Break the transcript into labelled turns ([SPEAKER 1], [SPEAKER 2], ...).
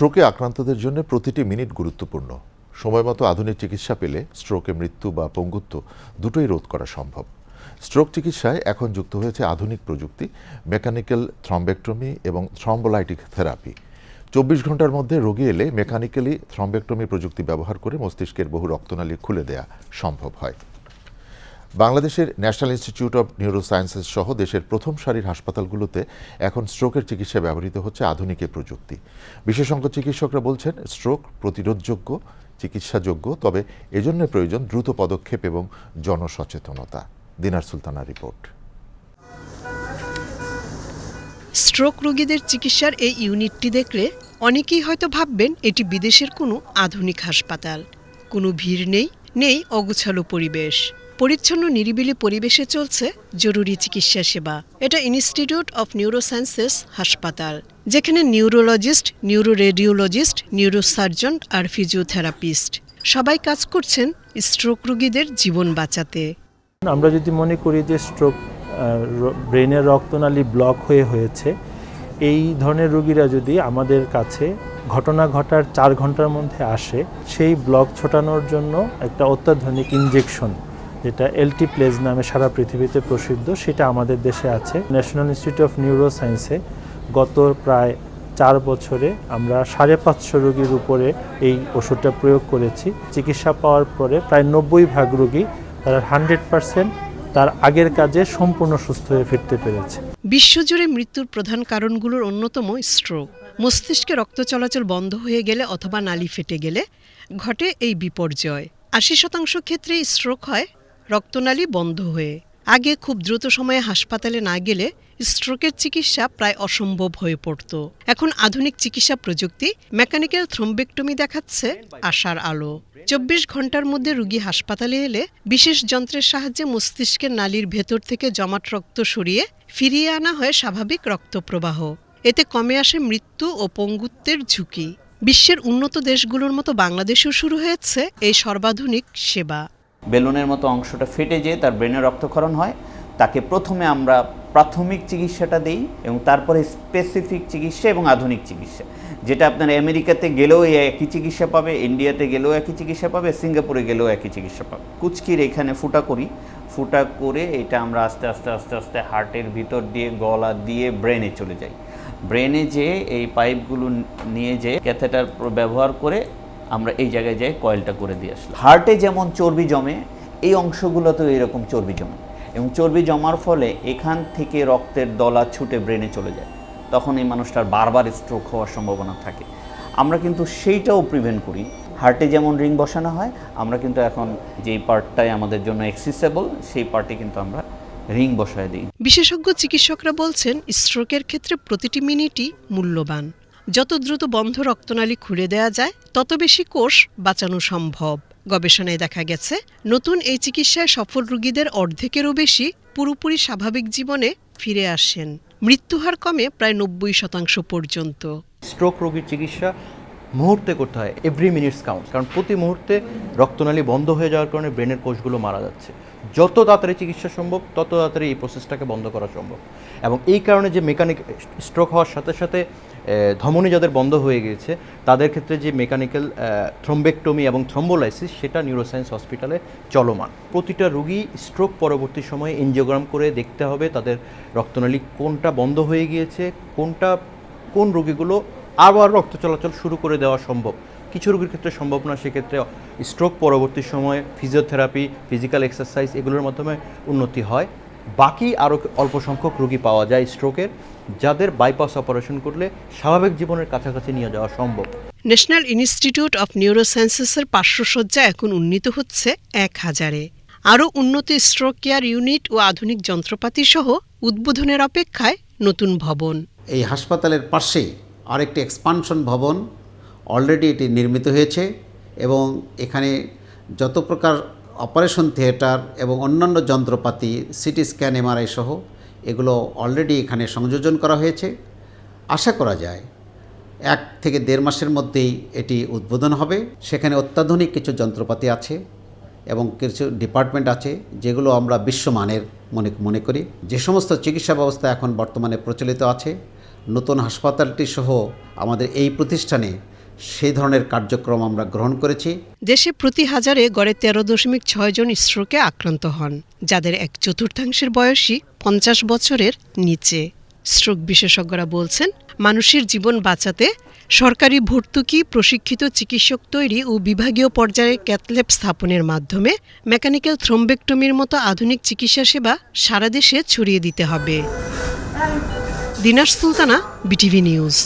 [SPEAKER 1] স্ট্রোকে আক্রান্তদের জন্য প্রতিটি মিনিট গুরুত্বপূর্ণ। সময়মতো আধুনিক চিকিৎসা পেলে স্ট্রোকে মৃত্যু বা পঙ্গুত্ব দুটোই রোধ করা সম্ভব। স্ট্রোক চিকিৎসায় এখন যুক্ত হয়েছে আধুনিক প্রযুক্তি, মেকানিক্যাল থ্রম্বেক্টমি এবং থ্রম্বোলাইটিক থেরাপি। চব্বিশ ঘণ্টার মধ্যে রোগী এলে মেকানিক্যালি থ্রম্বেক্টমি প্রযুক্তি ব্যবহার করে মস্তিষ্কের বহু রক্তনালী খুলে দেয়া সম্ভব হয়। বাংলাদেশের ন্যাশনাল ইনস্টিটিউট অব নিউরোসায়েন্সেস সহ দেশের প্রথম সারির হাসপাতালগুলোতে এখন স্ট্রোকের চিকিৎসায় ব্যবহৃত হচ্ছে আধুনিক প্রযুক্তি। বিশেষজ্ঞ চিকিৎসকরা বলছেন, স্ট্রোক প্রতিরোধযোগ্য, চিকিৎসাযোগ্য, তবে এজন্য প্রয়োজন দ্রুত পদক্ষেপ এবং জনসচেতনতা। দিনার সুলতানা রিপোর্ট।
[SPEAKER 2] স্ট্রোক রোগীদের চিকিৎসার এই ইউনিটটি দেখলে অনেকেই হয়তো ভাববেন এটি বিদেশের কোনো আধুনিক হাসপাতাল। কোনো ভিড় নেই নেই অগুছালো পরিবেশ। পরিচ্ছন্ন, নিরিবিলি পরিবেশে চলছে জরুরি চিকিৎসা সেবা। এটা ইনস্টিটিউট অফ নিউরোসায়েন্সেস হাসপাতাল, যেখানে নিউরোলজিস্ট নিউরো নিউরোরেডিওলজিস্ট, নিউরোসার্জন আর ফিজিওথেরাপিস্ট সবাই কাজ করছেন স্ট্রোক রোগীদের জীবন বাঁচাতে।
[SPEAKER 3] আমরা যদি মনে করি যে স্ট্রোক ব্রেনের রক্তনালী ব্লক হয়ে হয়েছে, এই ধরনের রোগীরা যদি আমাদের কাছে ঘটনা ঘটার চার ঘণ্টার মধ্যে আসে, সেই ব্লক ছোটানোর জন্য একটা অত্যাধুনিক ইনজেকশন যেটা এলটি প্লেজ নামে সারা পৃথিবীতে প্রসিদ্ধ, সেটা আমাদের দেশে আছে। ন্যাশনাল ইনস্টিটিউট অফ নিউরো সায়েন্সে গত প্রায় চার বছরে আমরা সাড়ে পাঁচশো রোগীর উপরে এই ওষুধটা প্রয়োগ করেছি। চিকিৎসা পাওয়ার পরে প্রায় নব্বই ভাগ রোগী তারা হান্ড্রেড পারসেন্ট তার আগের কাজে সম্পূর্ণ সুস্থ হয়ে ফিরতে পেরেছে।
[SPEAKER 2] বিশ্বজুড়ে মৃত্যুর প্রধান কারণগুলোর অন্যতম স্ট্রোক। মস্তিষ্কে রক্ত চলাচল বন্ধ হয়ে গেলে অথবা নালি ফেটে গেলে ঘটে এই বিপর্যয়। আশি শতাংশ ক্ষেত্রে স্ট্রোক হয় রক্তনালী বন্ধ হয়ে, আগে খুব দ্রুত সময়ে হাসপাতালে না গেলে স্ট্রোকের চিকিৎসা প্রায় অসম্ভব হয়ে পড়ত। এখন আধুনিক চিকিৎসা প্রযুক্তি মেকানিক্যাল থ্রম্বেক্টমি দেখাচ্ছে আশার আলো। চব্বিশ ঘণ্টার মধ্যে রোগী হাসপাতালে এলে বিশেষ যন্ত্রের সাহায্যে মস্তিষ্কের নালীর ভেতর থেকে জমাট রক্ত সরিয়ে ফিরিয়ে আনা হয় স্বাভাবিক রক্তপ্রবাহ। এতে কমে আসে মৃত্যু ও পঙ্গুত্বের ঝুঁকি। বিশ্বের উন্নত দেশগুলোর মতো বাংলাদেশেও শুরু হয়েছে এই সর্বাধুনিক সেবা।
[SPEAKER 4] বেলুনের মতো অংশটা ফেটে যেয়ে তার ব্রেনে রক্তক্ষরণ হয়। তাকে প্রথমে আমরা প্রাথমিক চিকিৎসাটা দেই এবং তারপরে স্পেসিফিক চিকিৎসা এবং আধুনিক চিকিৎসা। যেটা আপনার আমেরিকাতে গেলেও একই চিকিৎসা পাবে, ইন্ডিয়াতে গেলেও একই চিকিৎসা পাবে, সিঙ্গাপুরে গেলেও একই চিকিৎসা পাবে। কুচকির এখানে ফুটা করি। ফুটা করে এটা আমরা আস্তে আস্তে আস্তে আস্তে হার্টের ভিতর দিয়ে, গলা দিয়ে ব্রেনে চলে যাই। ব্রেনে যে এই পাইপগুলো নিয়ে যে ক্যাথেটার ব্যবহার করে আমরা এই জায়গায় যাই কয়েলটা করে দিয়ে আসলাম। হার্টে যেমন চর্বি জমে এই অংশগুলোতেও এরকম চর্বি জমে। এবং চর্বি জমার ফলে এখান থেকে রক্তের দলা ছুটে ব্রেনে চলে যায়। তখন এই মানুষটার বারবার স্ট্রোক হওয়ার সম্ভাবনা থাকে। আমরা কিন্তু সেইটাও প্রিভেন্ট করি। হার্টে যেমন রিং বসানো হয় আমরা কিন্তু এখন যেই পার্টটাই আমাদের জন্য অ্যাক্সেসেবল সেই পার্টে কিন্তু আমরা রিং বসায় দিই।
[SPEAKER 2] বিশেষজ্ঞ চিকিৎসকরা বলছেন স্ট্রোকের ক্ষেত্রে প্রতিটি মিনিটই মূল্যবান। যত দ্রুত বন্ধ রক্তনালী খুলে দেওয়া যায়, তত বেশি কোষ বাঁচানো সম্ভব। গবেষণায় দেখা গেছে, নতুন এই চিকিৎসায় সফল রোগীদের অর্ধেকেরও বেশি পুরোপুরি স্বাভাবিক জীবনে ফিরে আসেন। মৃত্যুহার কমে প্রায় নব্বই শতাংশ পর্যন্ত।
[SPEAKER 5] স্ট্রোক রোগীর চিকিৎসা মুহূর্তে করতে হয় এভরি মিনিটস কাউন্ট কারণ প্রতি মুহূর্তে রক্তনালী বন্ধ হয়ে যাওয়ার কারণে ব্রেনের কোষগুলো মারা যাচ্ছে। যত তাড়াতাড়ি চিকিৎসা সম্ভব, তত তাড়াতাড়ি এই প্রসেসটাকে বন্ধ করা সম্ভব। এবং এই কারণে যে মেকানিক স্ট্রোক হওয়ার সাথে সাথে ধমনী যাদের বন্ধ হয়ে গিয়েছে, তাদের ক্ষেত্রে যে মেকানিক্যাল থ্রম্বেক্টমি এবং থ্রম্বোলাইসিস সেটা নিউরোসায়েন্স হসপিটালে চলমান। প্রতিটা রুগী স্ট্রোক পরবর্তী সময়ে এনজিওগ্রাম করে দেখতে হবে তাদের রক্তনালী কোনটা বন্ধ হয়ে গিয়েছে, কোনটা, কোন রোগীগুলো আবার রক্ত চলাচল শুরু করে দেওয়া সম্ভব। কিছু রোগীর ক্ষেত্রে সম্ভব না সেক্ষেত্রে স্ট্রোক পরবর্তী সময়ে ফিজিওথেরাপি ফিজিক্যাল এক্সারসাইজ এগুলোর মাধ্যমে উন্নতি হয়। বাকি আরও অল্প সংখ্যক রোগী পাওয়া যায় স্ট্রোকের যাদের বাইপাস অপারেশন করলে স্বাভাবিক জীবনের কাছাকাছি নিয়ে যাওয়া সম্ভব।
[SPEAKER 2] ন্যাশনাল ইনস্টিটিউট অফ নিউরোসায়েন্সেসের পার্শ্বসজ্জা এখন উন্নীত হচ্ছে এক হাজারে। আরও উন্নত স্ট্রোক কেয়ার ইউনিট ও আধুনিক যন্ত্রপাতি সহ উদ্বোধনের অপেক্ষায় নতুন ভবন।
[SPEAKER 6] এই হাসপাতালের পাশেই আরেকটি এক্সপানশন ভবন অলরেডি এটি নির্মিত হয়েছে এবং এখানে যত প্রকার অপারেশন থিয়েটার এবং অন্যান্য যন্ত্রপাতি সিটি স্ক্যান এমআরআই সহ এগুলো অলরেডি এখানে সংযোজন করা হয়েছে। আশা করা যায় এক থেকে দেড় মাসের মধ্যেই এটি উদ্বোধন হবে। সেখানে অত্যাধুনিক কিছু যন্ত্রপাতি আছে এবং কিছু ডিপার্টমেন্ট আছে যেগুলো আমরা বিশ্বমানের মনে মনে করি। যে সমস্ত চিকিৎসা ব্যবস্থা এখন বর্তমানে প্রচলিত আছে, নতুন হাসপাতালটি সহ আমাদের এই প্রতিষ্ঠানে সেই ধরনের কার্যক্রম আমরা গ্রহণ করেছি।
[SPEAKER 2] দেশে প্রতি হাজারে গড়ে তেরো দশমিক ছয় জন স্ট্রোকে আক্রান্ত হন, যাদের এক চতুর্থাংশের বয়সী পঞ্চাশ বছরের নিচে। স্ট্রোক বিশেষজ্ঞরা বলছেন, মানুষের জীবন বাঁচাতে সরকারি ভর্তুকি, প্রশিক্ষিত চিকিৎসক তৈরি ও বিভাগীয় পর্যায়ে ক্যাথল্যাব স্থাপনের মাধ্যমে মেকানিক্যাল থ্রোম্বেক্টমির মতো আধুনিক চিকিৎসা সেবা সারা দেশে ছড়িয়ে দিতে হবে। Dinar Sultana, BTV news.